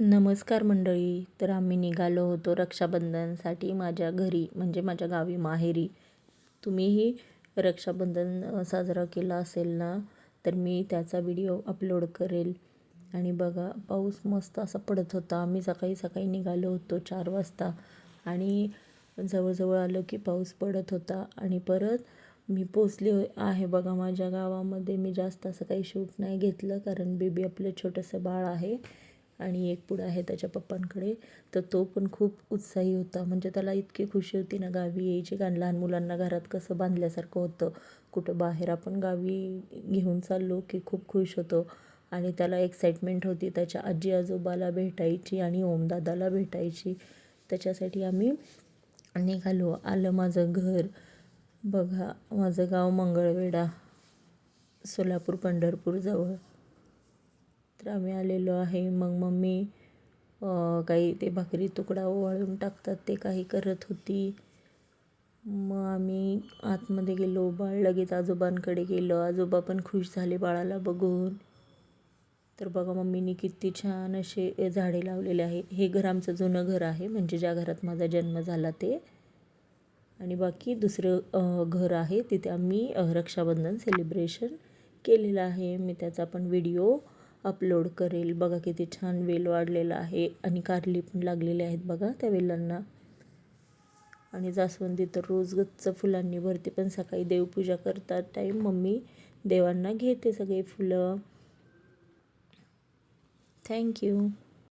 नमस्कार मंडळी तर आम्ही निघालो होतो रक्षाबंधनसाठी माझ्या घरी म्हणजे माझ्या गावी माहेरी. तुम्हीही रक्षाबंधन साजरा केला असेल ना तर मी त्याचा व्हिडिओ अपलोड करेल. आणि बघा पाऊस मस्त असा पडत होता. आम्ही सकाळी सकाळी निघालो होतो चार वाजता. आणि जवळजवळ आलो की पाऊस पडत होता. आणि परत मी पोचले आहे बघा माझ्या गावामध्ये. मी जास्त असं काही शूट नाही घेतलं कारण बेबी आपलं छोटंसं बाळ आहे. आणि एक पुढं आहे त्याच्या पप्पांकडे. तर तो पण खूप उत्साही होता. म्हणजे त्याला इतकी खुशी होती ना गावी यायची. कारण लहान मुलांना घरात कसं बांधल्यासारखं होतं. कुठं बाहेर आपण गावी घेऊन चाललो की खूप खुश होतो. आणि त्याला एक्साइटमेंट होती. त्याच्या आजी आजोबाला भेटायची आणि ओमदादाला भेटायची. त्याच्यासाठी आम्ही निघालो. आलं माझं घर. बघा माझं गाव मंगळवेढा सोलापूर पंढरपूरजवळ तर आम्ही आलेलो आहे. मग मम्मी काही ते भाकरी तुकडा ओवाळून टाकतात ते काही करत होती. मग आम्ही आतमध्ये गेलो. बाळ लगेच आजोबांकडे गेलो. आजोबा पण खुश झाले बाळाला बघून. तर बघा मम्मीनी किती छान असे झाडे लावलेले आहे. हे घर आमचं जुनं घर आहे. म्हणजे ज्या घरात माझा जन्म झाला ते. आणि बाकी दुसरं घर आहे. तिथे आम्ही रक्षाबंधन सेलिब्रेशन केलेलं आहे. मी त्याचा पण व्हिडिओ अपलोड करेल. बघा किती छान वेल वाढलेला आहे आणि कारली पण लागलेले आहेत बघा त्या वेलांना. आणि जास्वंदी तर रोज गच्च फुलांनी भरते पण सकाळी देवपूजा करतात टाईम मम्मी देवांना घेते सगळे फुलं. थँक्यू